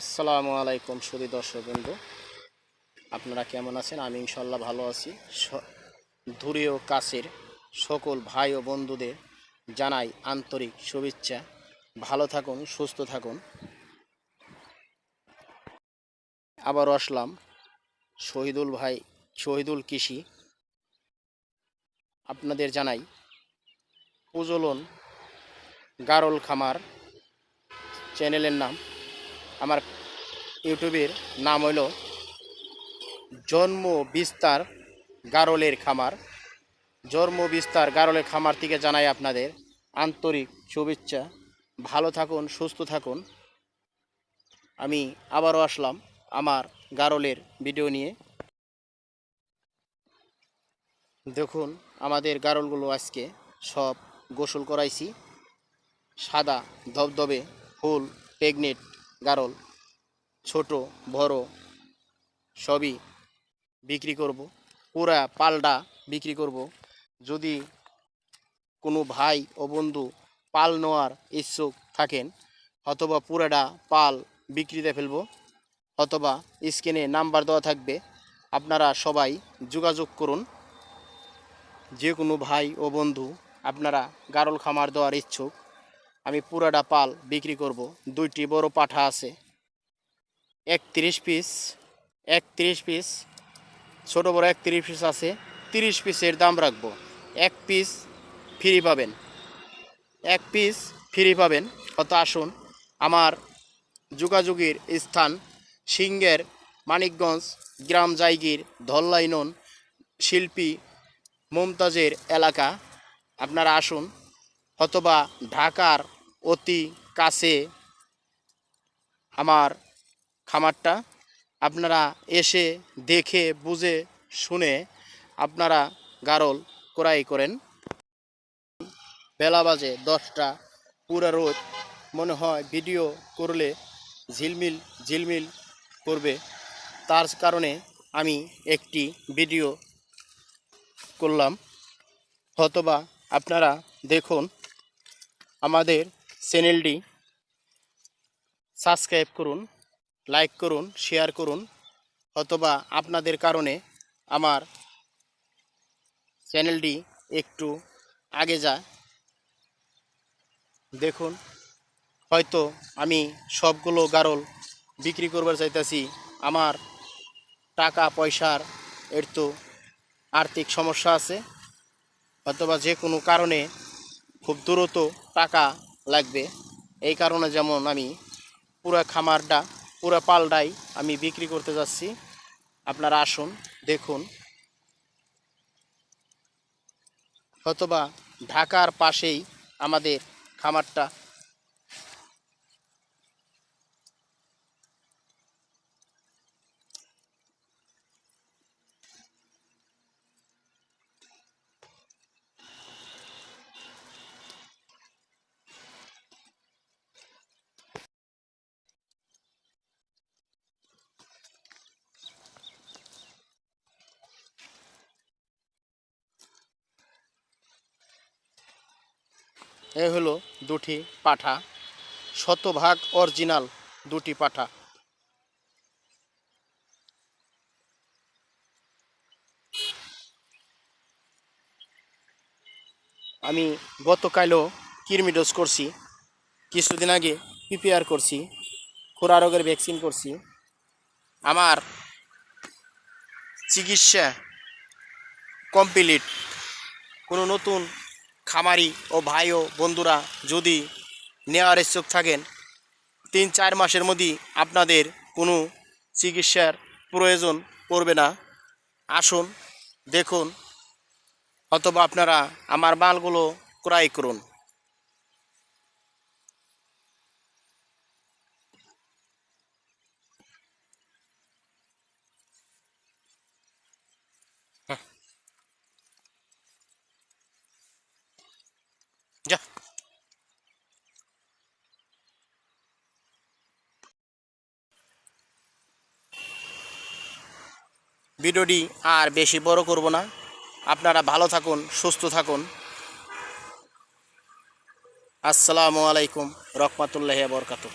আসসালামু আলাইকুম সুদী বন্ধু আপনারা কেমন আছেন? আমি ইনশাল্লাহ ভালো আছি। ও কাছের সকল ভাই ও বন্ধুদের জানাই আন্তরিক শুভেচ্ছা। ভালো থাকুন, সুস্থ থাকুন। আবারও আসলাম শহীদুল ভাই, শহীদুল কৃষি। আপনাদের জানাই প্রজ্বলন গারল খামার চ্যানেলের নাম। আমার ইউটিউবের নাম হইল জন্ম বিস্তার গারলের খামার। জন্ম বিস্তার গারলের খামার থেকে জানাই আপনাদের আন্তরিক শুভেচ্ছা। ভালো থাকুন, সুস্থ থাকুন। আমি আবারও আসলাম আমার গারলের ভিডিও নিয়ে। দেখুন, আমাদের গারলগুলো আজকে সব গোসল করাইছি। সাদা ধবধবে, ফুল, প্রেগনেট। গারল, ছোট, বড়, সবই বিক্রি করব। পুরা পালটা বিক্রি করব। যদি কোনো ভাই ও বন্ধু পাল নেওয়ার ইচ্ছুক থাকেন, অথবা পুরাটা পাল বিক্রিতে ফেলব, অথবা স্ক্রিনে নাম্বার দেওয়া থাকবে, আপনারা সবাই যোগাযোগ করুন। যে কোনো ভাই ও বন্ধু আপনারা গারল খামার দেওয়ার ইচ্ছুক আমি পুরাটা পাল বিক্রি করব। দুইটি বড় পাঠা আছে। একত্রিশ পিস একত্রিশ পিস, ছোট বড় একত্রিশ পিস আছে। তিরিশ পিসের দাম রাখব। এক পিস ফ্রি পাবেন। এক পিস ফ্রি পাবেন। অত আসুন, আমার যোগাযোগের স্থান সিংহের মানিকগঞ্জ গ্রাম জায়গির ধল্লাইনন শিল্পী মমতাজের এলাকা। আপনারা আসুন, অথবা ঢাকার অতি কাছে আমার খামারটা। আপনারা এসে দেখে, বুঝে, শুনে আপনারা গারল ক্রয় করেন। বেলা বাজে দশটা, পুরা রোদ। মনে হয় ভিডিও করলে ঝিলমিল ঝিলমিল করবে। তার কারণে আমি একটি ভিডিও করলাম। অথবা আপনারা দেখুন, আমাদের চ্যানেলটি সাবস্ক্রাইব করুন, লাইক করুন, শেয়ার করুন, অথবা আপনাদের কারণে আমার চ্যানেলটি একটু আগে যায়। দেখুন, হয়তো আমি সবগুলো গারল বিক্রি করবার চাইতেছি, আমার টাকা পয়সার এর তো আর্থিক সমস্যা আছে, অথবা যে কোনো কারণে খুব দ্রুত টাকা লাগবে। এই কারণে যেমন আমি পুরো খামারটা, পুরো পালটাই আমি বিক্রি করতে যাচ্ছি। আপনারা আসুন, দেখুন। হয়তোবা ঢাকার পাশেই আমাদের খামারটা এ হলো দুটি পাঠা। শতভাগ অরিজিনাল দুটি পাঠা। আমি গতকালও কৃমি ডোজ করছি, কিছুদিন আগে প্রিপেয়ার করছি, খোরা রোগের ভ্যাকসিন করছি। আমার চিকিৎসা কমপ্লিট, কোনো নতুন খামারি ও ভাই ও বন্ধুরা যদি নেওয়ার ইচ্ছুক থাকেন, তিন চার মাসের মধ্যেই আপনাদের কোনো চিকিৎসার প্রয়োজন পড়বে না। আসুন, দেখুন, অথবা আপনারা আমার মালগুলো ক্রয় করুন যা ভিডিওটি আর বেশি বড় করব না। আপনারা ভালো থাকুন, সুস্থ থাকুন। আসসালামু আলাইকুম রহমতুল্লাহ বরকাতুহ।